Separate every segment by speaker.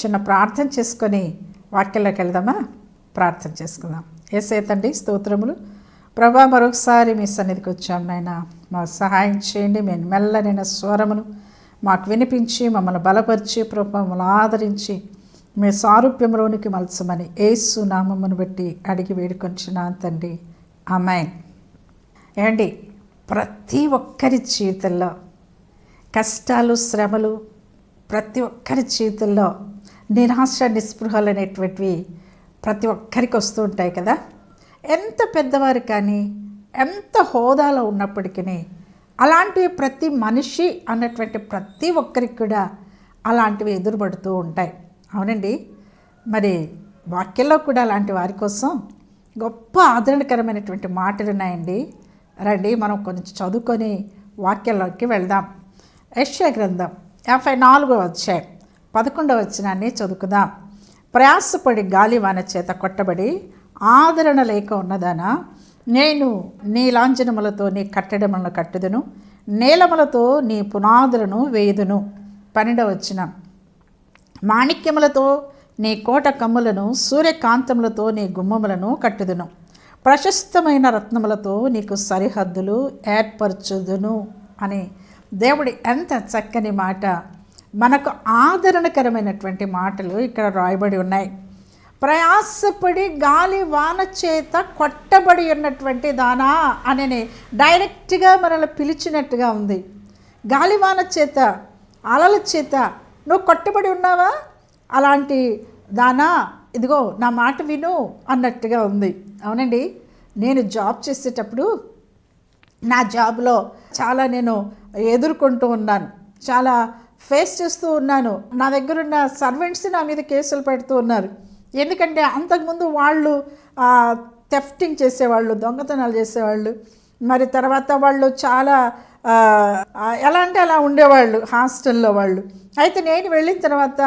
Speaker 1: చిన్న ప్రార్థన చేసుకొని వాక్యంలోకి వెళ్దామా? ప్రార్థన చేసుకుందాం. ఏసేతండి స్తోత్రములు. ప్రభా మరొకసారి మీ సన్నిధికి వచ్చాం నాయన. మాకు సహాయం చేయండి. మేము మెల్లనైన స్వరమును మాకు వినిపించి మమ్మల్ని బలపరిచి ప్రభా మమ్మల్ని ఆదరించి మీ సారూప్యంలోనికి మలచమని ఏసు నామమును బట్టి అడిగి వేడుకొంచిన తండ్రి. అమ్మాయి ఏమండి ప్రతి ఒక్కరి జీవితంలో కష్టాలు శ్రమలు ప్రతి ఒక్కరి జీవితంలో నిరాశ నిస్పృహలు అనేటువంటివి ప్రతి ఒక్కరికి వస్తూ ఉంటాయి కదా. ఎంత పెద్దవారు కానీ ఎంత హోదాలో ఉన్నప్పటికీ అలాంటివి ప్రతి మనిషి అన్నటువంటి ప్రతి ఒక్కరికి కూడా అలాంటివి ఎదురుపడుతూ ఉంటాయి. అవునండి. మరి వాక్యంలో కూడా అలాంటి వారి కోసం గొప్ప ఆదరణకరమైనటువంటి మాటలు ఉన్నాయండి. రండి మనం కొంచెం చదువుకొని వాక్యంలోకి వెళ్దాం. యశ్య గ్రంథం యాభై నాలుగో వచ్చాయి పదకొండవ వచ్చినాన్ని చదువుకుందాం. ప్రయాసపడి గాలివాన చేత కొట్టబడి ఆదరణ లేక ఉన్నదానా నేను నీ లాంఛనములతో నీ కట్టడములను కట్టుదును నీలములతో నీ పునాదులను వేయుదును. పన్నెండవ వచ్చిన మాణిక్యములతో నీ కోట కమ్ములను సూర్యకాంతములతో నీ గుమ్మములను కట్టుదును. ప్రశస్తమైన రత్నములతో నీకు సరిహద్దులు ఏర్పరచుదును అని దేవుడి ఎంత చక్కని మాట మనకు ఆదరణకరమైనటువంటి మాటలు ఇక్కడ రాయబడి ఉన్నాయి. ప్రయాసపడి గాలి వాన చేత కొట్టబడి ఉన్నటువంటి దానా అని డైరెక్ట్గా మనల్ని పిలిచినట్టుగా ఉంది. గాలివాన చేత అలల చేత నువ్వు కొట్టబడి ఉన్నావా? అలాంటి దానా ఇదిగో నా మాట విను అన్నట్టుగా ఉంది. అవునండి? నేను జాబ్ చేసేటప్పుడు నా జాబ్లో చాలా నేను ఎదుర్కొంటూ ఉన్నాను. చాలా ఫేస్ చేస్తూ ఉన్నాను. నా దగ్గర ఉన్న సర్వెంట్స్ నా మీద కేసులు పెడుతూ ఉన్నారు. ఎందుకంటే అంతకుముందు వాళ్ళు థెఫ్టింగ్ చేసేవాళ్ళు దొంగతనాలు చేసేవాళ్ళు. మరి తర్వాత వాళ్ళు చాలా ఎలా అంటే అలా ఉండేవాళ్ళు హాస్టల్లో వాళ్ళు. అయితే నేను వెళ్ళిన తర్వాత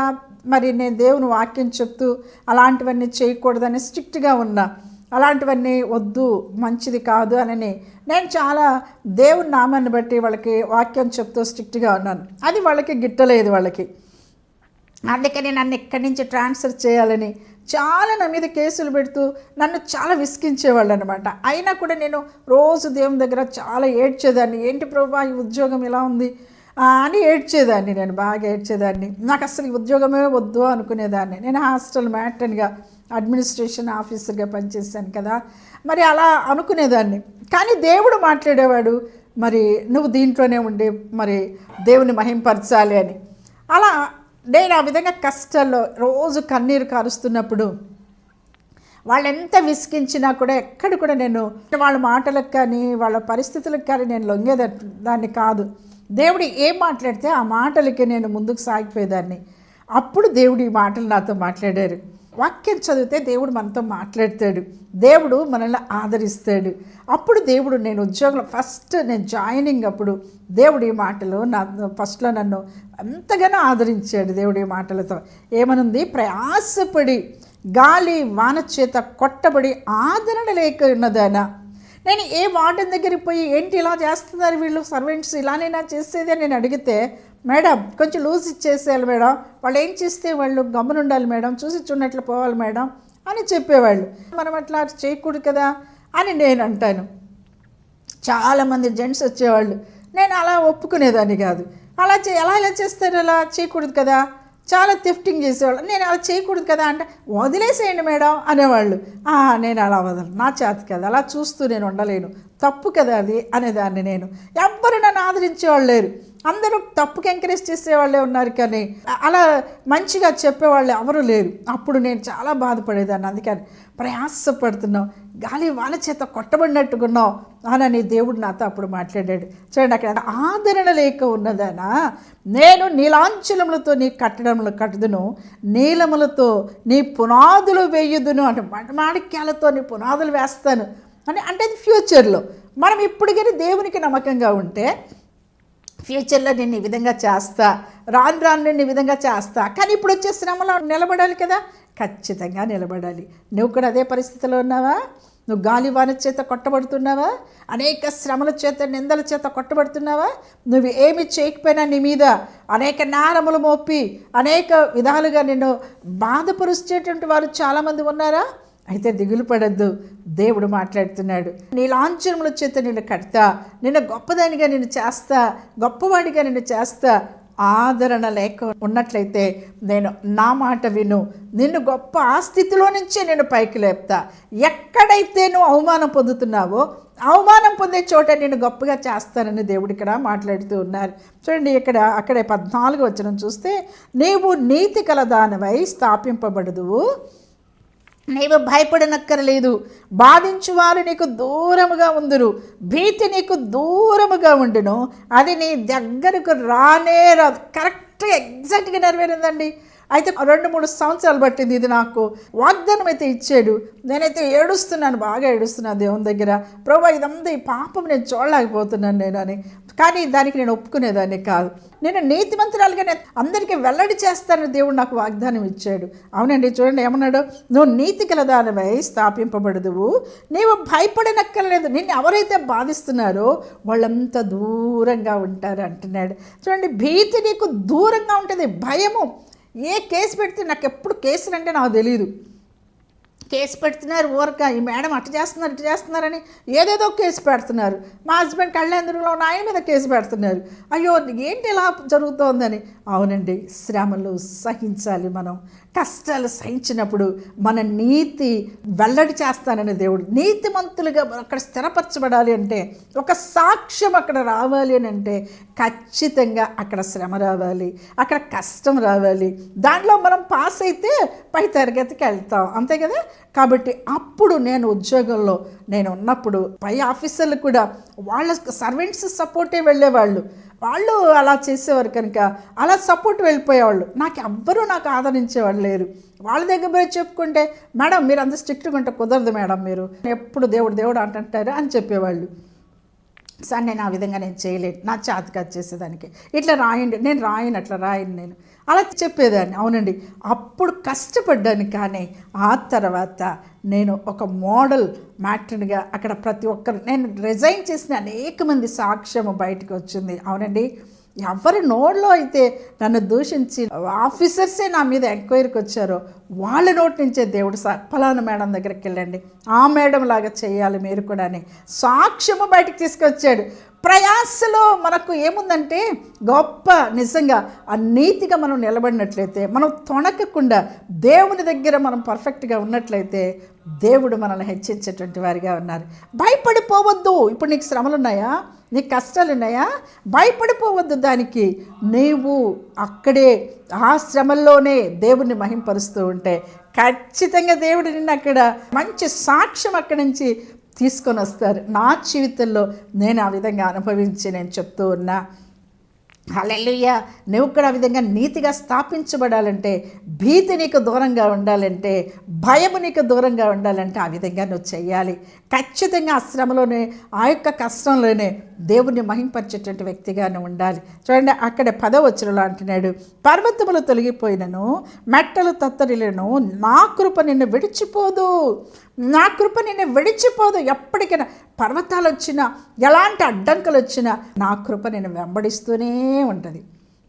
Speaker 1: మరి నేను దేవుని వాక్యం చెప్తూ అలాంటివన్నీ చేయకూడదని స్ట్రిక్ట్గా ఉన్నా. అలాంటివన్నీ వద్దు మంచిది కాదు అని నేను చాలా దేవుని నామాన్ని బట్టి వాళ్ళకి వాక్యం చెప్తూ స్ట్రిక్ట్గా ఉన్నాను. అది వాళ్ళకి గిట్టలేదు వాళ్ళకి. అందుకని నన్ను ఇక్కడి నుంచి ట్రాన్స్ఫర్ చేయాలని చాలా నా మీద కేసులు పెడుతూ నన్ను చాలా విసిగించేవాళ్ళు అనమాట అయినా కూడా నేను రోజు దేవుని దగ్గర చాలా ఏడ్చేదాన్ని. ఏంటి ప్రభా ఈ ఉద్యోగం ఇలా ఉంది? అని ఏడ్చేదాన్ని నేను బాగా ఏడ్చేదాన్ని. నాకు అసలు ఉద్యోగమే వద్దు అనుకునేదాన్ని. నేను హాస్టల్ మ్యాటన్గా అడ్మినిస్ట్రేషన్ ఆఫీసర్గా పనిచేశాను కదా. మరి అలా అనుకునేదాన్ని. కానీ దేవుడు మాట్లాడేవాడు మరి నువ్వు దీంట్లోనే ఉండి మరి దేవుని మహింపరచాలి అని. అలా నేను ఆ విధంగా కష్టాల్లో రోజు కన్నీరు కారుస్తున్నప్పుడు వాళ్ళు ఎంత విసిగించినా కూడా ఎక్కడ కూడా నేను వాళ్ళ మాటలకు కానీ వాళ్ళ పరిస్థితులకు కానీ నేను లొంగేద దాన్ని కాదు. దేవుడు ఏం మాట్లాడితే ఆ మాటలకి నేను ముందుకు సాగిపోయేదాన్ని. అప్పుడు దేవుడు ఈ మాటలు నాతో మాట్లాడారు. వాక్యం చదివితే దేవుడు మనతో మాట్లాడతాడు. దేవుడు మనల్ని ఆదరిస్తాడు. అప్పుడు దేవుడు నేను ఉద్యోగంలో ఫస్ట్ నేను జాయినింగ్ అప్పుడు దేవుడు ఈ మాటలు నా ఫస్ట్లో నన్ను ఎంతగానో ఆదరించాడు దేవుడు ఈ మాటలతో. ఏమనుంది? ప్రయాసపడి గాలి వాన చేత కొట్టబడి ఆదరణ లేక ఉన్నదానా. నేను ఏ వార్డెన్ దగ్గరికి పోయి ఏంటి ఇలా చేస్తున్నారు వీళ్ళు? సర్వెంట్స్ ఇలానేనా చేసేది అని నేను అడిగితే మేడం కొంచెం లూజ్ ఇచ్చేసేయాలి మేడం. వాళ్ళు ఏం చేస్తే వాళ్ళు గమనుండాలి మేడం చూసి చూడనట్లు పోవాలి మేడం అని చెప్పేవాళ్ళు. మనం అట్లా చేయకూడదు కదా అని నేను అంటాను. చాలామంది జెంట్స్ వచ్చేవాళ్ళు. నేను అలా ఒప్పుకునేదాన్ని కాదు. అలా చే ఎలా ఇలా చేస్తారు? అలా చేయకూడదు కదా. చాలా థిఫ్టింగ్ చేసేవాళ్ళు. నేను అలా చేయకూడదు కదా అంటే వదిలేసేయండి మేడం అనేవాళ్ళు. నేను అలా వదలను. నా చేతి కదా. అలా చూస్తూ నేను ఉండలేను. తప్పు కదా అది అనేదాన్ని నేను. ఎవ్వరు నన్ను ఆదరించేవాళ్ళు లేరు. అందరూ తప్పుకి ఎంకరేజ్ చేసేవాళ్ళే ఉన్నారు కానీ అలా మంచిగా చెప్పేవాళ్ళు ఎవరూ లేరు. అప్పుడు నేను చాలా బాధపడేదాన్ని. అందుకని ప్రయాసపడుతున్నావు గాలి వాళ్ళ చేత కొట్టబడినట్టుకున్నావు అని దేవుడు నాతో అప్పుడు మాట్లాడాడు. చూడండి అక్కడ ఆదరణ లేక ఉన్నదానా? నేను నీలాంచలములతో నీ కట్టడములు కట్టుదును నీలములతో నీ పునాదులు వేయుదును అంటే మటమాణిక్యాలతో నీ పునాదులు వేస్తాను అని. అంటే అది ఫ్యూచర్లో. మనం ఇప్పుడు కానీ దేవునికి నమ్మకంగా ఉంటే ఫ్యూచర్లో నేను ఈ విధంగా చేస్తా రాను రాను నేను ఈ విధంగా చేస్తా. కానీ ఇప్పుడు వచ్చే శ్రమలో నిలబడాలి కదా? ఖచ్చితంగా నిలబడాలి. నువ్వు కూడా అదే పరిస్థితిలో ఉన్నావా? నువ్వు గాలి వాన చేత కొట్టబడుతున్నావా? అనేక శ్రమల చేత నిందల చేత కొట్టబడుతున్నావా? నువ్వు ఏమి చేయకపోయినా నీ మీద అనేక నేరములు మోపి అనేక విధాలుగా నిన్ను బాధపరుచేటువంటి వారు చాలామంది ఉన్నారా? అయితే దిగులు పడద్దు. దేవుడు మాట్లాడుతున్నాడు. నీ లాంఛనముల చేత నిన్ను కడతా. నిన్ను గొప్పదానిగా నిన్ను చేస్తా. గొప్పవాడిగా నిన్ను చేస్తా. ఆదరణ లేక ఉన్నట్లయితే నేను నా మాట విను. నిన్ను గొప్ప ఆ స్థితిలో నుంచే నేను పైకి లేపుతా. ఎక్కడైతే నువ్వు అవమానం పొందుతున్నావో అవమానం పొందే చోట నేను గొప్పగా చేస్తానని దేవుడు ఇక్కడ మాట్లాడుతూ ఉన్నారు. చూడండి ఇక్కడ అక్కడే పద్నాలుగు వచ్చిన చూస్తే నీవు నీతి కలదానవై స్థాపింపబడదువు. నీవు భయపడనక్కరలేదు. బాధించువారు నీకు దూరముగా ఉందురు. భీతి నీకు దూరముగా ఉండును. అది నీ దగ్గరకు రానే రాదు. కరెక్ట్గా ఎగ్జాక్ట్గా నెరవేరిందండి. అయితే రెండు మూడు సంవత్సరాలు పట్టింది ఇది నాకు. వాగ్దానం అయితే ఇచ్చాడు. నేనైతే ఏడుస్తున్నాను బాగా ఏడుస్తున్నాను దేవుని దగ్గర. ప్రభా ఇదంతా ఈ పాపం నేను చూడలేకపోతున్నాను నేను అని. కానీ దానికి నేను ఒప్పుకునేదాన్ని కాదు. నేను నీతిమంతురాలుగానే నేను అందరికీ వెల్లడి చేస్తానని దేవుడు నాకు వాగ్దానం ఇచ్చాడు. అవునండి చూడండి ఏమన్నాడు? నువ్వు నీతి కలదానివై స్థాపింపబడదువు. నీవు భయపడనక్కర్లేదు. నిన్ను ఎవరైతే బాధిస్తున్నారో వాళ్ళంతా దూరంగా ఉంటారు అంటున్నాడు. చూడండి భీతి నీకు దూరంగా ఉంటుంది భయము. ఏ కేసు పెడితే నాకు ఎప్పుడు కేసులు అంటే నాకు తెలియదు కేసు పెడుతున్నారు ఊరక. ఈ మేడం అటు చేస్తున్నారు ఇటు చేస్తున్నారని ఏదేదో కేసు పెడుతున్నారు. మా హస్బెండ్ కళ్యాణంలో ఉన్న ఆయన మీద కేసు పెడుతున్నారు. అయ్యో ఏంటి ఇలా జరుగుతోందని? అవునండి శ్రమలు సహించాలి మనం. కష్టాలు సహించినప్పుడు మన నీతి వెల్లడి చేస్తానని దేవుడు నీతిమంతులుగా అక్కడ స్థిరపరచబడాలి అంటే ఒక సాక్ష్యం అక్కడ రావాలి అని అంటే ఖచ్చితంగా అక్కడ శ్రమ రావాలి అక్కడ కష్టం రావాలి. దాంట్లో మనం పాస్ అయితే పై తరగతికి వెళ్తాం. అంతే కదా? కాబట్టి అప్పుడు నేను ఉద్యోగంలో నేను ఉన్నప్పుడు పై ఆఫీసర్లు కూడా వాళ్ళ సర్వెంట్స్ సపోర్టే వెళ్ళేవాళ్ళు. వాళ్ళు అలా చేసేవారు కనుక అలా సపోర్ట్ వెళ్ళిపోయేవాళ్ళు. నాకు ఎవ్వరూ నాకు ఆదరించేవాళ్ళు లేరు. వాళ్ళ దగ్గర పోయి చెప్పుకుంటే మేడం మీరు అంత స్ట్రిక్ట్గా ఉంటే కుదరదు మేడం మీరు. ఎప్పుడు దేవుడు దేవుడు అంటుంటారు అని చెప్పేవాళ్ళు. సార్ నేను ఆ విధంగా నేను చేయలేను నా చేతగా చేసేదానికి. ఇట్లా రాయండి. నేను రాయను అట్లా రాయను నేను. అలా చెప్పేదాన్ని. అవునండి. అప్పుడు కష్టపడ్డాను కానీ ఆ తర్వాత నేను ఒక మోడల్ మ్యాట్రన్గా అక్కడ ప్రతి ఒక్కరు నేను రిజైన్ చేసిన అనేక మంది సాక్ష్యము బయటకు వచ్చింది. అవునండి. ఎవరి నోట్లో అయితే నన్ను దూషించి ఆఫీసర్సే నా మీద ఎంక్వైరీకి వచ్చారో వాళ్ళ నోటి నుంచే దేవుడు సా ఫలానా మేడం దగ్గరికి వెళ్ళండి. ఆ మేడం లాగా చేయాలి మీరు కూడా అని సాక్ష్యము బయటకు తీసుకొచ్చాడు. ప్రయాసలో మనకు ఏముందంటే గొప్ప నిజంగా ఆ నీతిగా మనం నిలబడినట్లయితే మనం తొణకకుండా దేవుని దగ్గర మనం పర్ఫెక్ట్గా ఉన్నట్లయితే దేవుడు మనల్ని హెచ్చించేటువంటి వారిగా ఉన్నారు. భయపడిపోవద్దు. ఇప్పుడు నీకు శ్రమలు ఉన్నాయా నీకు కష్టాలు ఉన్నాయా భయపడిపోవద్దు దానికి. నీవు అక్కడే ఆ శ్రమల్లోనే దేవుణ్ణి మహింపరుస్తూ ఉంటే ఖచ్చితంగా దేవుడు నిన్ను అక్కడ మంచి సాక్ష్యం అక్కడి నుంచి తీసుకొని వస్తారు. నా జీవితంలో నేను ఆ విధంగా అనుభవించి నేను చెప్తూ ఉన్నా హలెలుయ్య నువ్వు కూడా ఆ విధంగా నీతిగా స్థాపించబడాలంటే భీతి నీకు దూరంగా ఉండాలంటే భయము నీకు దూరంగా ఉండాలంటే ఆ విధంగా నువ్వు చేయాలి ఖచ్చితంగా ఆ శ్రమలోనే ఆ యొక్క కష్టంలోనే దేవుణ్ణి మహింపరిచేటువంటి వ్యక్తిగానే ఉండాలి. చూడండి అక్కడ పదవచనలో అంటున్నాడు పర్వతములు తొలగిపోయినను మెట్టలు తత్తరిలను నా కృప నిన్ను విడిచిపోదు. నా కృప నిన్ను విడిచిపోదు. ఎప్పటికైనా పర్వతాలు వచ్చినా ఎలాంటి అడ్డంకులు వచ్చినా నా కృప నేను వెంబడిస్తూనే ఉంటుంది.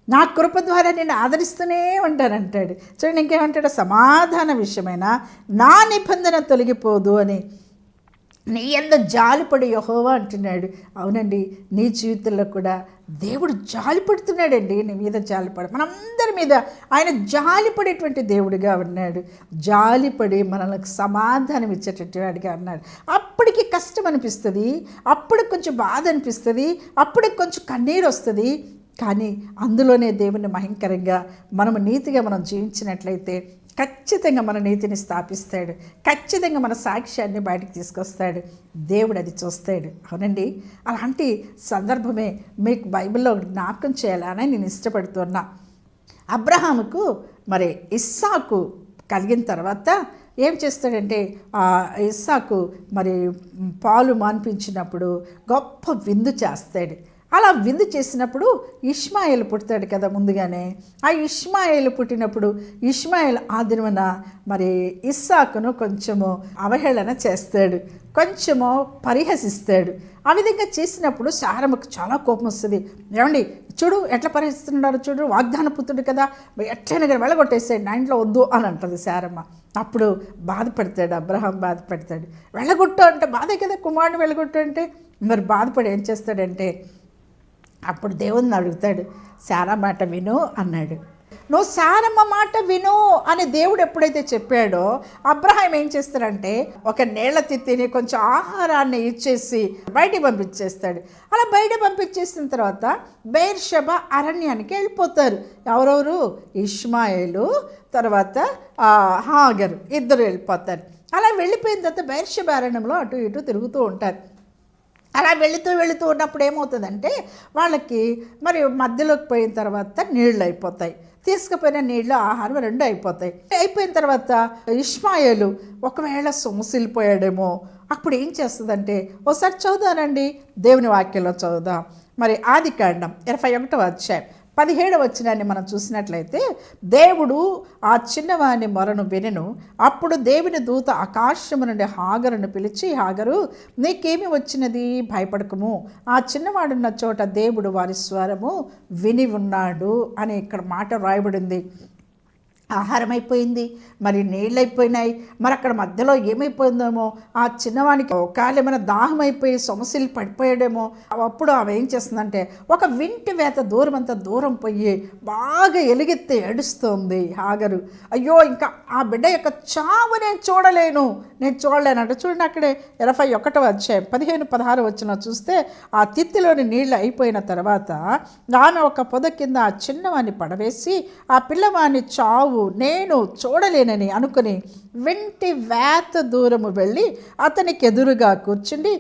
Speaker 1: నా కృప ద్వారా నేను ఆదరిస్తూనే ఉంటానంటాడు చూడండి ఇంకేమంటాడు? సమాధాన విషయమైన నా నిబంధన తొలగిపోదు అని. నీ ఎంత జాలిపడి యహోవా అంటున్నాడు. అవునండి నీ జీవితంలో కూడా దేవుడు జాలిపడుతున్నాడండి నీ మీద జాలిపడ. మనందరి మీద ఆయన జాలిపడేటువంటి దేవుడిగా ఉన్నాడు. జాలిపడి మనలకు సమాధానం ఇచ్చేటటువంటి వాడిగా ఉన్నాడు. అప్పటికి కష్టం అనిపిస్తుంది అప్పుడు కొంచెం బాధ అనిపిస్తుంది అప్పుడు కొంచెం కన్నీరు వస్తుంది. కానీ అందులోనే దేవుని భయంకరంగా మనము నీతిగా మనం జీవించినట్లయితే ఖచ్చితంగా మన నీతిని స్థాపిస్తాడు. ఖచ్చితంగా మన సాక్ష్యాన్ని బయటకు తీసుకొస్తాడు. దేవుడు అది చూస్తాడు. అవునండి? అలాంటి సందర్భమే మీకు బైబిల్లో జ్ఞాపకం చేయాలని నేను ఇష్టపడుతున్నా. అబ్రహాముకు మరి ఇస్సాకు కలిగిన తర్వాత ఏం చేస్తాడంటే ఆ ఇస్సాకు మరి పాలు మాన్పించినప్పుడు గొప్ప విందు చేస్తాడు. అలా విందు చేసినప్పుడు ఇష్మాయిల్ పుడతాడు కదా ముందుగానే. ఆ ఇష్మాయిల్ పుట్టినప్పుడు ఇష్మాయిల్ ఆదిరమన మరి ఇస్సాకును కొంచెము అవహేళన చేస్తాడు. కొంచెము పరిహసిస్తాడు. ఆ విధంగా చేసినప్పుడు సారమ్మకు చాలా కోపం వస్తుంది. ఏమండి చూడు ఎట్లా పరిహసిస్తున్నాడు చూడు వాగ్దాన పుత్రుడు కదా ఎట్లయినా కానీ వెళ్ళగొట్టేసాడు నా ఇంట్లో వద్దు అని అంటుంది శారమ్మ అప్పుడు బాధపడతాడు అబ్రహాం బాధపడతాడు. వెళ్ళగొట్టు అంటే బాధే కదా కుమారుడు వెళ్ళగొట్టు అంటే. మరి బాధపడి ఏం చేస్తాడంటే అప్పుడు దేవుణ్ణి అడుగుతాడు శారా మాట విను అన్నాడు. నువ్వు సారమ్మ మాట విను అని దేవుడు ఎప్పుడైతే చెప్పాడో అబ్రహాం ఏం చేస్తాడంటే ఒక నీళ్ళ తిత్తిని కొంచెం ఆహారాన్ని ఇచ్చేసి బయటికి పంపించేస్తాడు. అలా బయట పంపించేసిన తర్వాత బైర్షబ అరణ్యానికి వెళ్ళిపోతారు. ఎవరెవరు? ఇష్మాయిలు తర్వాత హాగరు ఇద్దరు వెళ్ళిపోతారు. అలా వెళ్ళిపోయిన తర్వాత బైర్షబ అరణ్యంలో అటు ఇటు తిరుగుతూ ఉంటారు. అలా వెళుతూ వెళుతూ ఉన్నప్పుడు ఏమవుతుందంటే వాళ్ళకి మరి మధ్యలోకి పోయిన తర్వాత నీళ్ళు అయిపోతాయి. తీసుకుపోయిన నీళ్ళు ఆహారం రెండు అయిపోతాయి. అయిపోయిన తర్వాత ఇష్మాయలు ఒకవేళ సొమసిల్లిపోయాడేమో అప్పుడు ఏం చేస్తుందంటే ఒకసారి చదువుదానండి దేవుని వాక్యంలో చదువుదాం. మరి ఆది కాండం ఇరవై ఒకటో అధ్యాయం పదిహేడవ వచ్చినాన్ని మనం చూసినట్లయితే దేవుడు ఆ చిన్నవాని మొరను వినెను. అప్పుడు దేవుని దూత ఆకాశము నుండి హాగరును పిలిచి హాగరు నీకేమి వచ్చినది? భయపడకము. ఆ చిన్నవాడున్న చోట దేవుడు వారి స్వరము విని ఉన్నాడు అని ఇక్కడ మాట రాయబడింది. ఆహారం అయిపోయింది మరి నీళ్ళు అయిపోయినాయి మరి అక్కడ మధ్యలో ఏమైపోయిందేమో ఆ చిన్నవానికి ఒకవేళ దాహం అయిపోయి సమస్యలు పడిపోయాడేమో అప్పుడు ఆమె ఏం చేస్తుందంటే ఒక వింటి వేత దూరం అంత దూరం పోయి బాగా ఎలుగెత్తి ఏడుస్తోంది హాగరు. అయ్యో ఇంకా ఆ బిడ్డ యొక్క చావు నేను చూడలేను నేను చూడలేను అంటే. చూడండి అక్కడే ఇరవై ఒకటో అధ్యాయం పదిహేను పదహారు వచ్చిన చూస్తే ఆ తిత్తిలోని నీళ్ళు అయిపోయిన తర్వాత ఆమె ఒక పొద కింద ఆ చిన్నవాణ్ణి పడవేసి ఆ పిల్లవాణ్ణి చావు నేను చూడలేనని అనుకుని వెంటి వేత దూరము వెళ్ళి అతనికి ఎదురుగా కూర్చుండి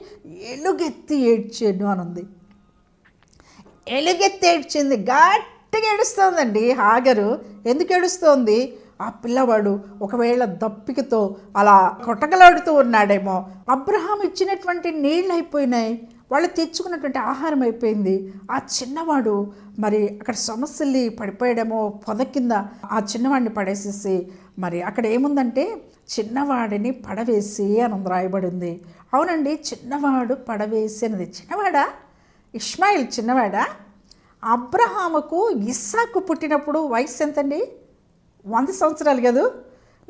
Speaker 1: ఎలుగెత్తి ఏడ్చాను అనుంది. ఎలుగెత్తి ఏడ్చింది గట్టిగా ఏడుస్తోందండి హాగరు. ఎందుకు ఏడుస్తోంది? ఆ పిల్లవాడు ఒకవేళ దప్పికతో అలా కొట్టగలాడుతూ ఉన్నాడేమో. అబ్రహాం ఇచ్చినటువంటి నీళ్ళు అయిపోయినాయి. వాళ్ళు తెచ్చుకున్నటువంటి ఆహారం అయిపోయింది. ఆ చిన్నవాడు మరి అక్కడ సమస్యల్ని పడిపోయడమో పొద కింద ఆ చిన్నవాడిని పడేసేసి మరి అక్కడ ఏముందంటే చిన్నవాడిని పడవేసి అని ఉంది రాయబడింది. అవునండి చిన్నవాడు పడవేసి అన్నది. చిన్నవాడా? ఇష్మాయిల్ చిన్నవాడా? అబ్రహాముకు ఇస్సాకు పుట్టినప్పుడు వయసు ఎంతండి? వంద సంవత్సరాలు కదూ?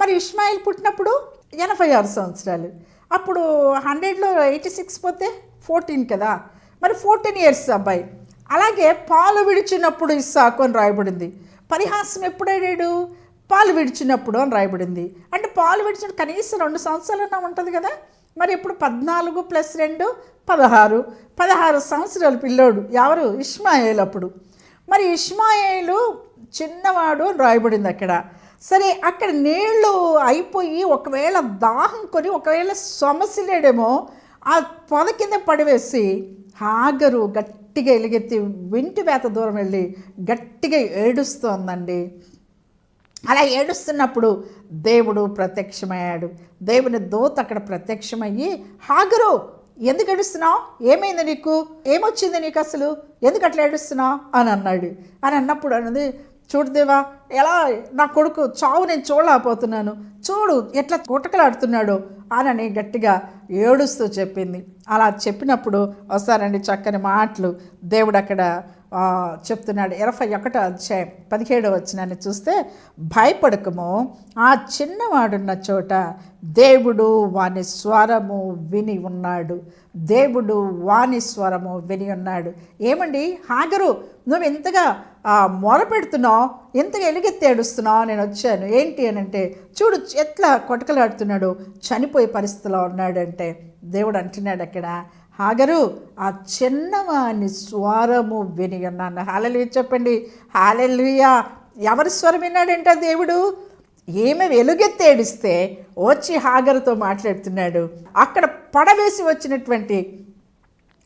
Speaker 1: మరి ఇస్మాయిల్ పుట్టినప్పుడు ఎనభై ఆరు సంవత్సరాలు. అప్పుడు హండ్రెడ్లో ఎయిటీ సిక్స్ పోతే ఫోర్టీన్ కదా? మరి ఫోర్టీన్ ఇయర్స్ అబ్బాయి. అలాగే పాలు విడిచినప్పుడు ఇస్సాకు అని రాయబడింది. పరిహాసం ఎప్పుడైనాడు పాలు విడిచినప్పుడు అని రాయబడింది. అంటే పాలు విడిచిన కనీసం రెండు సంవత్సరాలన్నా ఉంటుంది కదా? మరి ఇప్పుడు పద్నాలుగు ప్లస్ రెండు పదహారు. పదహారు సంవత్సరాల పిల్లోడు. ఎవరు? ఇష్మాయేల్ అప్పుడు. మరి ఇష్మాయేలు చిన్నవాడు అని రాయబడింది అక్కడ. సరే అక్కడ నీళ్ళు అయిపోయి ఒకవేళ దాహం కొని ఒకవేళ సొమసిలేడేమో ఆ పొద కింద పడివేసి హాగరు గట్టిగా ఎలుగెత్తి వింటి వేత దూరం వెళ్ళి గట్టిగా ఏడుస్తోందండి. అలా ఏడుస్తున్నప్పుడు దేవుడు ప్రత్యక్షమయ్యాడు. దేవుని దోత అక్కడ ప్రత్యక్షమయ్యి హాగరు ఎందుకు ఏడుస్తున్నావు? ఏమైంది నీకు? ఏమొచ్చింది నీకు అసలు? ఎందుకు అట్లా ఏడుస్తున్నావు? అని అన్నాడు. అని అన్నప్పుడు అన్నది చూడు దేవా ఎలా నా కొడుకు చావు నేను చూడలేకపోతున్నాను. చూడు ఎట్లా గుటకలాడుతున్నాడు అని గట్టిగా ఏడుస్తూ చెప్పింది. అలా చెప్పినప్పుడు వస్తారండి చక్కని మాటలు. దేవుడు అక్కడ చెప్తున్నాడు. ఇరవై ఒకటో అధ్యాయం పదిహేడో వచ్చినాన్ని చూస్తే భయపడకము ఆ చిన్నవాడున్న చోట దేవుడు వాని స్వరము విని ఉన్నాడు. దేవుడు వాని స్వరము విని ఉన్నాడు. ఏమండి? హాగరు నువ్వు ఇంతగా మొరపెడుతున్నావు మొర పెడుతున్నావు ఎంతగా ఎలుగెత్తి ఏడుస్తున్నావు. నేను వచ్చాను. ఏంటి అని అంటే చూడు ఎట్లా కొటకలాడుతున్నాడు చనిపోయే పరిస్థితిలో ఉన్నాడంటే దేవుడు అంటున్నాడు అక్కడ హాగరు ఆ చిన్నవాని స్వరము విని ఉన్నాను హాలెలుయ చెప్పండి. హాలెలుయా. ఎవరి స్వరం విన్నాడంట దేవుడు? ఏమి వెలుగెత్తేడిస్తే వచ్చి హాగరుతో మాట్లాడుతున్నాడు. అక్కడ పడవేసి వచ్చినటువంటి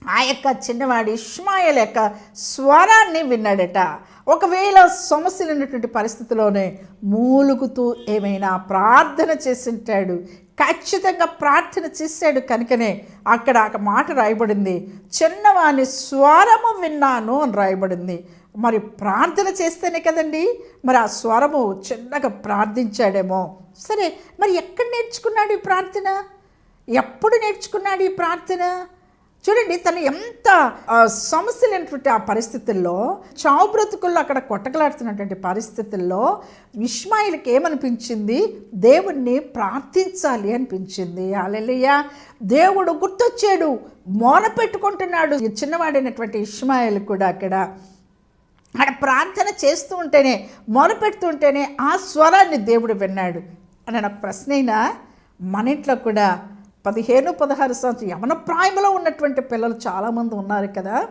Speaker 1: ఆ యొక్క చిన్నవాడి ఇష్మాయిల్ యొక్క స్వరాన్ని విన్నాడట. ఒకవేళ సమస్యలు ఉన్నటువంటి పరిస్థితిలోనే మూలుగుతూ ఏమైనా ప్రార్థన చేసింటాడు ఖచ్చితంగా ప్రార్థన చేశాడు కనుకనే అక్కడ ఒక మాట రాయబడింది. చిన్నవాని స్వరము విన్నాను అని రాయబడింది. మరి ప్రార్థన చేస్తేనే కదండి మరి ఆ స్వరము చిన్నగా ప్రార్థించాడేమో. సరే మరి ఎక్కడ నేర్చుకున్నాడు ఈ ప్రార్థన? ఎప్పుడు నేర్చుకున్నాడు ఈ ప్రార్థన? చూడండి తను ఎంత ఆ, సమస్యలైనటువంటి ఆ పరిస్థితుల్లో చావు బ్రతుకుల్లో అక్కడ కొట్టకలాడుతున్నటువంటి పరిస్థితుల్లో ఇష్మాయిల్కి ఏమనిపించింది? దేవుణ్ణి ప్రార్థించాలి అనిపించింది. అలెలియ దేవుడు గుర్తొచ్చాడు. మోన పెట్టుకుంటున్నాడు. చిన్నవాడైనటువంటి ఇష్మాయిల్ కూడా అక్కడ. అక్కడ ప్రార్థన చేస్తూ ఉంటేనే మొరపెడుతూ ఉంటేనే ఆ స్వరాన్ని దేవుడు విన్నాడు. అని నాకు ప్రశ్న అయినా మన ఇంట్లో కూడా పదిహేను పదహారు సంవత్సరం యవన ప్రాయంలో ఉన్నటువంటి పిల్లలు చాలామంది ఉన్నారు కదా.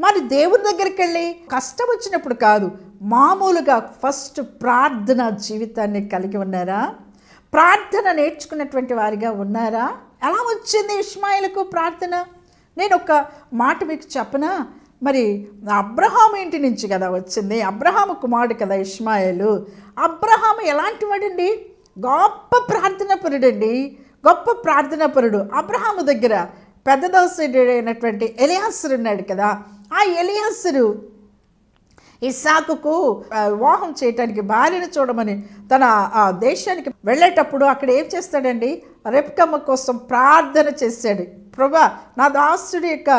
Speaker 1: మరి దేవుని దగ్గరికి వెళ్ళి కష్టం వచ్చినప్పుడు కాదు మామూలుగా ఫస్ట్ ప్రార్థన జీవితాన్ని కలిగి ఉన్నారా? ప్రార్థన నేర్చుకున్నటువంటి వారిగా ఉన్నారా? ఎలా వచ్చింది ఇస్మాయిల్కు ప్రార్థన? నేను ఒక మాట మీకు చెప్పనా? మరి అబ్రహాం ఇంటి నుంచి కదా వచ్చింది. అబ్రహాము కుమారుడు కదా ఇస్మాయిలు అబ్రహాం ఎలాంటి వాడండి? గొప్ప ప్రార్థన పరుడండి గొప్ప ప్రార్థన పరుడు అబ్రహాము దగ్గర పెద్ద దోసైనటువంటి అయినటువంటి ఉన్నాడు కదా. ఆ ఎలియాసరు ఇస్సాకుకు వివాహం చేయటానికి భార్యను చూడమని తన ఆ దేశానికి వెళ్ళేటప్పుడు అక్కడ ఏం చేస్తాడండి? రెప్కమ్మ కోసం ప్రార్థన చేశాడు ప్రభా నా దాసుడి యొక్క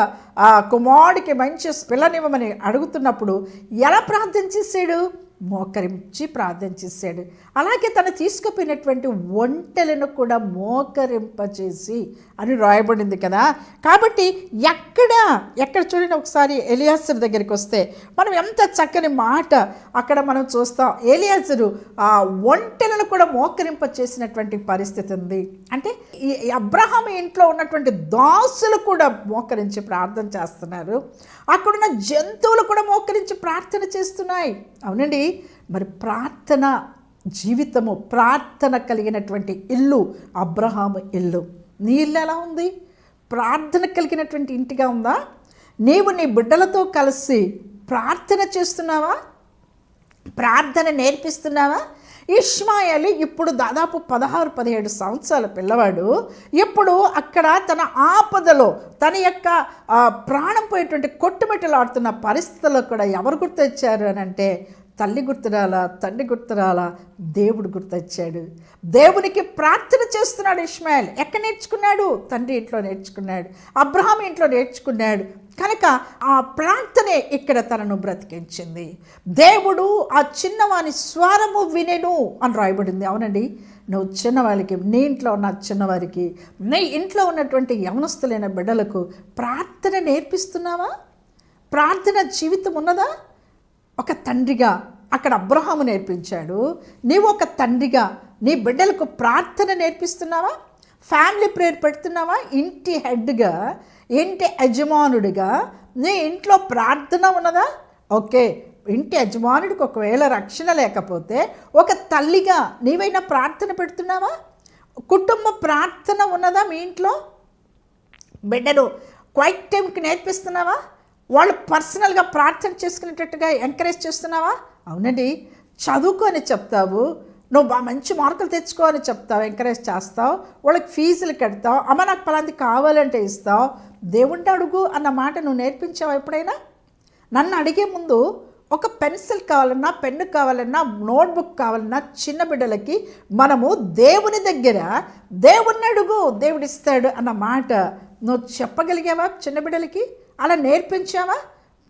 Speaker 1: కుమారుడికి మంచి పిల్లనివ్వమని అడుగుతున్నప్పుడు ఎలా ప్రార్థన చేశాడు మోకరించి ప్రార్థన చేశాడు. అలాగే తను తీసుకుపోయినటువంటి ఒంటెలను కూడా మోకరింపచేసి అని రాయబడింది కదా. కాబట్టి ఎక్కడ ఎక్కడ చూడండి ఒకసారి ఎలియాసర్ దగ్గరికి వస్తే మనం ఎంత చక్కని మాట అక్కడ మనం చూస్తాం. ఎలియాసరు ఆ ఒంటెలను కూడా మోకరింప చేసినటువంటి పరిస్థితి ఉంది. అంటే ఈ ఈ అబ్రహాం ఇంట్లో ఉన్నటువంటి దాసులు కూడా మోకరించి ప్రార్థన చేస్తున్నారు. అక్కడున్న జంతువులు కూడా మోకరించి ప్రార్థన చేస్తున్నాయి. అవునండి. మరి ప్రార్థన జీవితము ప్రార్థన కలిగినటువంటి ఇల్లు అబ్రహాము ఇల్లు. నీ ఇల్లు ఎలా ఉంది? ప్రార్థన కలిగినటువంటి ఇంటిగా ఉందా? నీవు నీ బిడ్డలతో కలిసి ప్రార్థన చేస్తున్నావా? ప్రార్థన నేర్పిస్తున్నావా? ఇష్మాయలి ఇప్పుడు దాదాపు పదహారు పదిహేడు సంవత్సరాల పిల్లవాడు. ఇప్పుడు అక్కడ తన ఆపదలో తన యొక్క ప్రాణం పోయేటువంటి కొట్టుమెట్టలాడుతున్న పరిస్థితుల్లో కూడా ఎవరు గుర్తొచ్చారు అని అంటే తల్లి గుర్తురాలా తండ్రి గుర్తురాలా దేవుడు గుర్తొచ్చాడు. దేవునికి ప్రార్థన చేస్తున్నాడు ఇష్మాయిల్. ఎక్కడ నేర్చుకున్నాడు? తండ్రి ఇంట్లో నేర్చుకున్నాడు. అబ్రహాం ఇంట్లో నేర్చుకున్నాడు. కనుక ఆ ప్రార్థనే ఇక్కడ తనను బ్రతికించింది. దేవుడు ఆ చిన్నవాని స్వరము వినెను అని రాయబడింది. అవునండి? నువ్వు చిన్నవారికి నీ ఇంట్లో ఉన్న చిన్నవారికి నీ ఇంట్లో ఉన్నటువంటి యవనస్తులైన బిడ్డలకు ప్రార్థన నేర్పిస్తున్నావా? ప్రార్థన జీవితం ఉన్నదా? ఒక తండ్రిగా అక్కడ అబ్రహాము నేర్పించాడు. నీవు ఒక తండ్రిగా నీ బిడ్డలకు ప్రార్థన నేర్పిస్తున్నావా? Family prayer పెడుతున్నావా? ఇంటి హెడ్గా ఇంటి యజమానుడిగా నీ ఇంట్లో ప్రార్థన ఉన్నదా? ఓకే ఇంటి యజమానుడికి ఒకవేళ రక్షణ లేకపోతే ఒక తల్లిగా నీవైనా ప్రార్థన పెడుతున్నావా? కుటుంబ ప్రార్థన ఉన్నదా మీ ఇంట్లో? బిడ్డలు క్వైట్ టైంకి నేర్పిస్తున్నావా? వాళ్ళు పర్సనల్గా ప్రార్థన చేసుకునేటట్టుగా ఎంకరేజ్ చేస్తున్నావా? అవునండి. చదువుకొని చెప్తావు. నువ్వు మంచి మార్కులు తెచ్చుకో అని చెప్తావు. ఎంకరేజ్ చేస్తావు. వాళ్ళకి ఫీజులు కడతావు. అమ్మ నాకు పలాంటి కావాలంటే ఇస్తావు. దేవుణ్ణి అడుగు అన్న మాట నువ్వు నేర్పించావా ఎప్పుడైనా? నన్ను అడిగే ముందు ఒక పెన్సిల్ కావాలన్నా పెన్ను కావాలన్నా నోట్బుక్ కావాలన్నా చిన్న బిడ్డలకి మనము దేవుని దగ్గర దేవుణ్ణి అడుగు దేవుడిస్తాడు అన్న మాట నువ్వు చెప్పగలిగావా చిన్న బిడ్డలకి? అలా నేర్పించావా?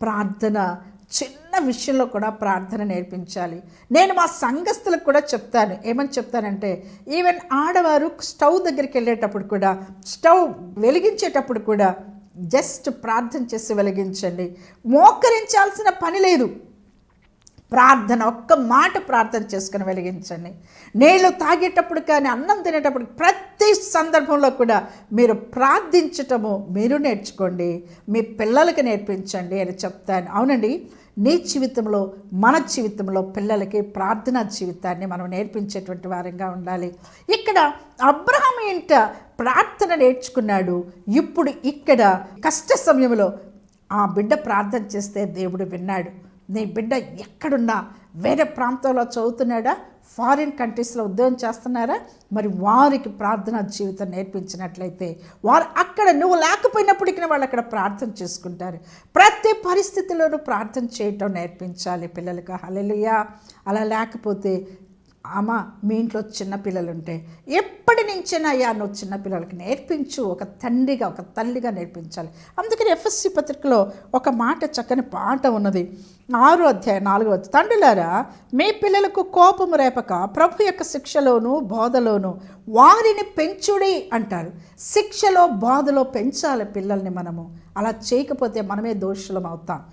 Speaker 1: ప్రార్థన. చిన్న విషయంలో కూడా ప్రార్థన నేర్పించాలి. నేను మా సంఘస్థులకు కూడా చెప్తాను. ఏమని చెప్తానంటే ఈవెన్ ఆడవారు స్టవ్ దగ్గరికి వెళ్ళేటప్పుడు కూడా స్టవ్ వెలిగించేటప్పుడు కూడా జస్ట్ ప్రార్థన చేసి వెలిగించండి. మోకరించాల్సిన పని లేదు. ప్రార్థన ఒక్క మాట ప్రార్థన చేసుకుని వెలిగించండి. నీళ్ళు తాగేటప్పుడు కానీ అన్నం తినేటప్పుడు ప్రతి సందర్భంలో కూడా మీరు ప్రార్థించటము మీరు నేర్చుకోండి. మీ పిల్లలకి నేర్పించండి అని చెప్తాను. అవునండి నీ జీవితంలో మన జీవితంలో పిల్లలకి ప్రార్థనా జీవితాన్ని మనం నేర్పించేటువంటి వారంగా ఉండాలి. ఇక్కడ అబ్రహం ఇంట ప్రార్థన నేర్చుకున్నాడు. ఇప్పుడు ఇక్కడ కష్ట సమయంలో ఆ బిడ్డ ప్రార్థన చేస్తే దేవుడు విన్నాడు. నీ బిడ్డ ఎక్కడున్నా వేరే ప్రాంతంలో చదువుతున్నాడా? ఫారిన్ కంట్రీస్లో ఉద్యోగం చేస్తున్నారా? మరి వారికి ప్రార్థన జీవితం నేర్పించినట్లయితే వారు అక్కడ నువ్వు లేకపోయినప్పటికీ వాళ్ళు అక్కడ ప్రార్థన చేసుకుంటారు. ప్రతి పరిస్థితిలోనూ ప్రార్థన చేయటం నేర్పించాలి పిల్లలకు. హలలుయా అలా లేకపోతే అమ్మ మీ ఇంట్లో చిన్నపిల్లలు ఉంటే ఎప్పటి నుంచేనయ్యా నువ్వు చిన్నపిల్లలకి నేర్పించు ఒక తండ్రిగా ఒక తల్లిగా నేర్పించాలి. అందుకని ఎఫ్ఎస్సి పత్రికలో ఒక మాట చక్కని పాట ఉన్నది. ఆరు అధ్యాయం నాలుగో వచ్చి తండ్రులారా మీ పిల్లలకు కోపము రేపక ప్రభు యొక్క శిక్షలోను బోధలోను వారిని పెంచుడి అంటారు. శిక్షలో బోధలో పెంచాలి పిల్లల్ని మనము. అలా చేయకపోతే మనమే దోషులం అవుతాం.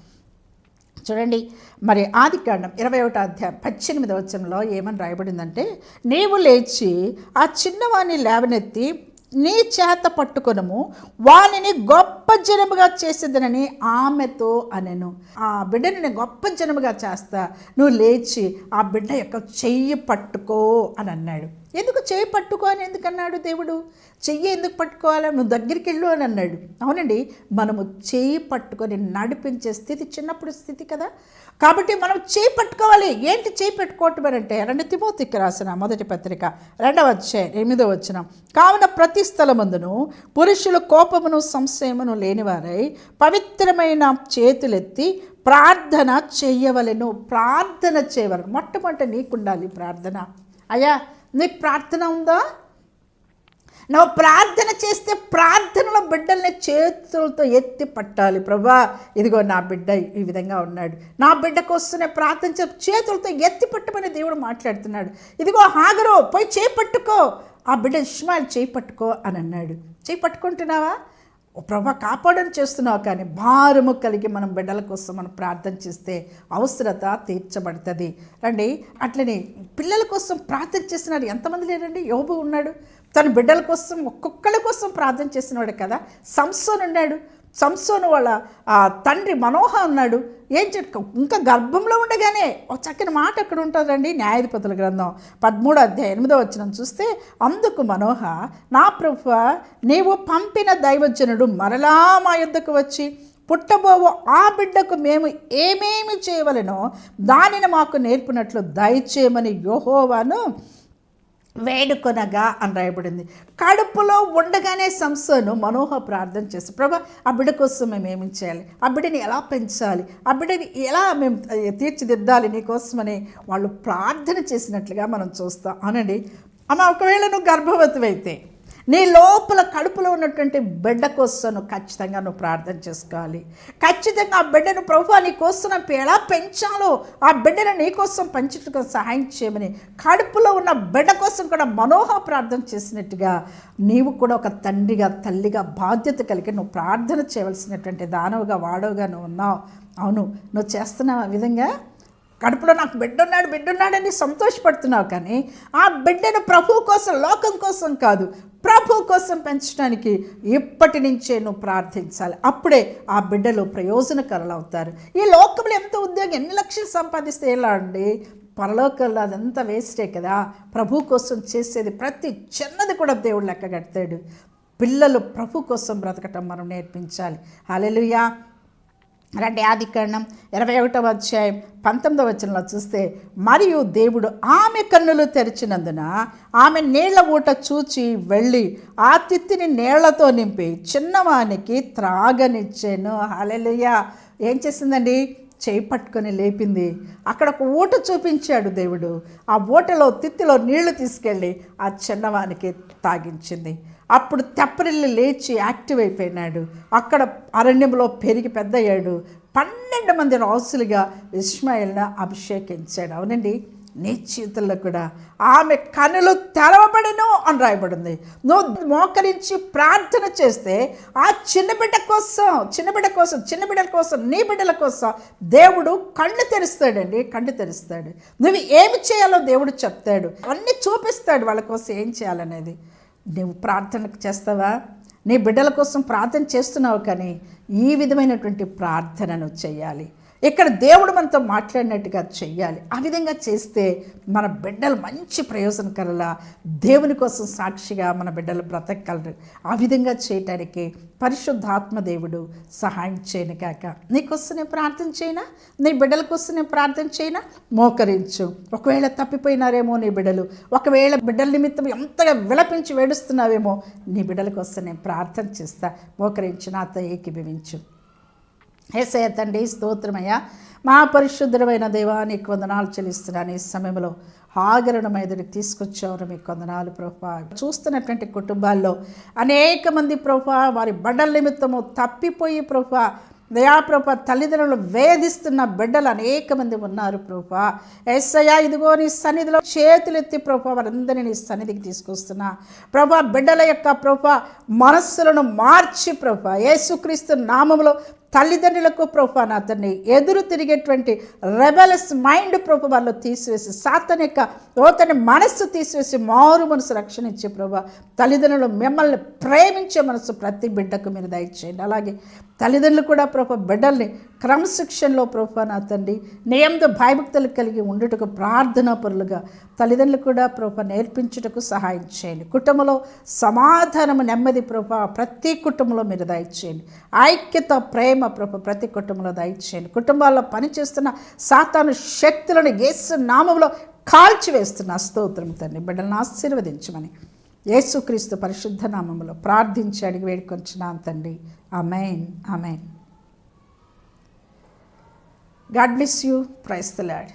Speaker 1: చూడండి. మరి ఆది కాండం ఇరవై ఒకటో అధ్యాయం పద్దెనిమిది వచ్చంలో ఏమని రాయబడిందంటే నీవు లేచి ఆ చిన్నవాణ్ణి లేవనెత్తి నీ చేత పట్టుకొనము వానిని గొప్ప జనముగా చేసేదనని ఆమెతో అనెను. ఆ బిడ్డని నేను గొప్ప జనముగా చేస్తా నువ్వు లేచి ఆ బిడ్డ యొక్క చెయ్యి పట్టుకో అని అన్నాడు. ఎందుకు చేయి పట్టుకో అని ఎందుకు అన్నాడు దేవుడు? చెయ్యి ఎందుకు పట్టుకోవాలి? నువ్వు దగ్గరికి వెళ్ళు అని అన్నాడు. అవునండి మనము చేయి పట్టుకొని నడిపించే స్థితి చిన్నప్పుడు స్థితి కదా. కాబట్టి మనం చేయి పట్టుకోవాలి. ఏంటి చేయి పెట్టుకోవటం అని అంటే రెండు తిమోతికి రాసిన మొదటి పత్రిక రెండవ వచ్చే ఎనిమిదో వచ్చిన కావున ప్రతి స్థలమందును పురుషులు కోపమును సంశయమును లేనివారై పవిత్రమైన చేతులెత్తి ప్రార్థన చేయవలెను. ప్రార్థన చేయవలను. మొట్టమొదట నీకుండాలి ప్రార్థన. అయ్యా నీకు ప్రార్థన ఉందా? నువ్వు ప్రార్థన చేస్తే ప్రార్థనలో బిడ్డల్ని చేతులతో ఎత్తి పట్టాలి. ప్రభా ఇదిగో నా బిడ్డ ఈ విధంగా ఉన్నాడు. నా బిడ్డ కోసమే ప్రార్థన చేతులతో ఎత్తి పట్టమని దేవుడు మాట్లాడుతున్నాడు. ఇదిగో హాగరో పోయి చేయి పట్టుకో ఆ బిడ్డ ఇస్మాయిల్ చేయి పట్టుకో అని అన్నాడు. చేయి పట్టుకుంటున్నావా ప్రభా కాపాడని చేస్తున్నావు కానీ భారము కలిగి మనం బిడ్డల కోసం మనం ప్రార్థన చేస్తే అవసరత తీర్చబడుతుంది. రండి అట్లనే పిల్లల కోసం ప్రార్థన చేస్తున్నాడు ఎంతమంది లేరండి? యోబు ఉన్నాడు. తన బిడ్డల కోసం ఒక్కొక్కళ్ళ కోసం ప్రార్థన చేసినవాడు కదా. సంసోన్ ఉన్నాడు. సంసోను వాళ్ళ తండ్రి మనోహ ఉన్నాడు ఏం చెట్టు ఇంకా గర్భంలో ఉండగానే ఒక చక్కని మాట అక్కడ ఉంటుందండి? న్యాయాధిపతుల గ్రంథం పదమూడో అధ్యాయం ఎనిమిదో వచ్చిన చూస్తే అందుకు మనోహ నా ప్రభు నీవు పంపిన దైవజనుడు మరలా మా యుద్ధకు వచ్చి పుట్టబోవు ఆ బిడ్డకు మేము ఏమేమి చేయవలెనో దానిని మాకు నేర్పినట్లు దయచేయమని యోహోవాను వేడుకొనగా అని రాయబడింది. కడుపులో ఉండగానే సంస్థను మనోహ ప్రార్థన చేసి ప్రభా ఆ బిడ్డ కోసం మేము ఏమి చేయాలి? ఆ బిడ్డని ఎలా పెంచాలి? ఆ బిడ్డని ఎలా మేము తీర్చిదిద్దాలి నీకోసమని వాళ్ళు ప్రార్థన చేసినట్లుగా మనం చూస్తాం. అనండి. అమ్మ ఒకవేళ నువ్వు గర్భవతి అయితే నీ లోపల కడుపులో ఉన్నటువంటి బిడ్డ కోసం నువ్వు ఖచ్చితంగా నువ్వు ప్రార్థన చేసుకోవాలి. ఖచ్చితంగా ఆ బిడ్డను ప్రభు నీ కోసం ఎలా పెంచాలో ఆ బిడ్డను నీ కోసం పెంచుటకు సహాయం చేయమని కడుపులో ఉన్న బిడ్డ కోసం కూడా మనోహ ప్రార్థన చేసినట్టుగా నీవు కూడా ఒక తండ్రిగా తల్లిగా బాధ్యత కలిగి నువ్వు ప్రార్థన చేయవలసినటువంటి దానవుగా వాడవుగా నువ్వు ఉన్నావు. అవును నువ్వు చేస్తున్నావు ఆ విధంగా? కడుపులో నాకు బిడ్డ ఉన్నాడు బిడ్డ ఉన్నాడని సంతోషపడుతున్నావు కానీ ఆ బిడ్డను ప్రభు కోసం లోకం కోసం కాదు ప్రభు కోసం పెంచడానికి ఇప్పటి నుంచే నువ్వు ప్రార్థించాలి. అప్పుడే ఆ బిడ్డలు ప్రయోజనకరులు అవుతారు. ఈ లోకంలో ఎంత ఉద్యోగం ఎన్ని లక్షలు సంపాదిస్తే ఎలా అండి? పరలోకంలో అదంతా వేస్టే కదా. ప్రభు కోసం చేసేది ప్రతి చిన్నది కూడా దేవుడు లెక్క కడతాడు. పిల్లలు ప్రభు కోసం బ్రతకటం మనం నేర్పించాలి. అలెలుయా రండి ఆదికరణం ఇరవై ఒకటవ అధ్యాయం పంతొమ్మిదవ వచనంలో చూస్తే మరియు దేవుడు ఆమె కన్నులు తెరిచినందున ఆమె నీళ్ళ ఊట చూచి వెళ్ళి ఆ తిత్తిని నీళ్ళతో నింపి చిన్నవానికి త్రాగనిచ్చాను. హల్లెలూయా! ఏం చేసిందండి? చేయి పట్టుకొని లేపింది. అక్కడ ఒక ఊట చూపించాడు దేవుడు. ఆ ఊటలో తిత్తిలో నీళ్ళు తీసుకెళ్ళి ఆ చిన్నవానికి తాగించింది. అప్పుడు తెప్పరిల్లి లేచి యాక్టివ్ అయిపోయినాడు. అక్కడ అరణ్యంలో పెరిగి పెద్దయ్యాడు. పన్నెండు మంది రాసులుగా ఇస్మాయిల్ను అభిషేకించాడు. అవునండి? నీ చేతుల్లో కూడా ఆమె కనులు తెరవబడను అని రాయబడింది. నువ్వు మోకరించి ప్రార్థన చేస్తే ఆ చిన్న బిడ్డ కోసం చిన్న బిడ్డ కోసం చిన్న బిడ్డల కోసం నీ బిడ్డల కోసం దేవుడు కళ్ళు తెరుస్తాడండి కళ్ళు తెరుస్తాడు. నువ్వు ఏమి చేయాలో దేవుడు చెప్తాడు. అన్నీ చూపిస్తాడు వాళ్ళ కోసం ఏం చేయాలనేది. నువ్వు ప్రార్థన చేస్తావా? నీ బిడ్డల కోసం ప్రార్థన చేస్తున్నావు కానీ ఈ విధమైనటువంటి ప్రార్థనను చేయాలి. ఇక్కడ దేవుడు మనతో మాట్లాడినట్టుగా చెయ్యాలి. ఆ విధంగా చేస్తే మన బిడ్డలు మంచి ప్రయోజనకరలా దేవుని కోసం సాక్షిగా మన బిడ్డలు బ్రతకగలరు. ఆ విధంగా చేయటానికి పరిశుద్ధాత్మ దేవుడు సహాయం చేయను కాక నీకోసం నేను ప్రార్థన చేయనా? నీ బిడ్డల కోసం నేను ప్రార్థన చేయనా? మోకరించు. ఒకవేళ తప్పిపోయినారేమో నీ బిడ్డలు. ఒకవేళ బిడ్డల నిమిత్తం ఎంతగా విలపించి వేడుస్తున్నావేమో నీ బిడ్డల కోసం నేను ప్రార్థన చేస్తా. మోకరించి నాతో ఏకీభవించు. ఏసయ్య తండ్రి స్తోత్రమయ్యా. మహాపరిశుద్ధమైన దేవా నీకు వందనాలు చెల్లిస్తున్నాను. ఈ సమయంలో ఆగరణం మీదకి తీసుకొచ్చేవారు మీకు కొందనాలు ప్రభా. చూస్తున్నటువంటి కుటుంబాల్లో అనేక మంది ప్రభా వారి బడ్డల నిమిత్తము తప్పిపోయి ప్రభా దయాప్రభ తల్లిదండ్రులు వేధిస్తున్న బిడ్డలు అనేక మంది ఉన్నారు ప్రభా. ఎస్ఐయా ఇదిగో నీ సన్నిధిలో చేతులెత్తి ప్రభా వారందరినీ నీ సన్నిధికి తీసుకొస్తున్నా. ప్రభా బిడ్డల యొక్క ప్రభా మనస్సులను మార్చి ప్రభా యేసుక్రీస్తు నామములో తల్లిదండ్రులకు ప్రభా నా ఎదురు తిరిగేటువంటి రెబలస్ మైండ్ ప్రభు వాళ్ళు తీసివేసి సాతన్ యొక్క ఓతని మనస్సు తీసివేసి మారు మనసు రక్షణ ఇచ్చే ప్రభా. తల్లిదండ్రులు మిమ్మల్ని ప్రేమించే మనసు ప్రతి బిడ్డకు మీరు దయచేయండి. అలాగే తల్లిదండ్రులు కూడా ప్రభు బిడ్డల్ని క్రమశిక్షణలో ప్రభా నా తండ్రి నియమిత భయభక్తులు కలిగి ఉండుటకు ప్రార్థనా పరులుగా తల్లిదండ్రులు కూడా ప్రభు నేర్పించుటకు సహాయం చేయండి. కుటుంబంలో సమాధానము నెమ్మది ప్రభు ప్రతి కుటుంబంలో మీరు దయచేయండి. ఐక్యత ప్రేమ ప్రభ ప్రతి కుటుంబంలో దయచేయండి. కుటుంబాల్లో పనిచేస్తున్న సాతాను శక్తులను యేసు నామంలో కాల్చివేస్తున్న స్తోత్రం తండ్రి. బిడ్డలను ఆశీర్వదించమని యేసుక్రీస్తు పరిశుద్ధ నామంలో ప్రార్థించి అడిగి వేడుకొంచున్నాం తండ్రి. Amen amen god bless you. Praise the lord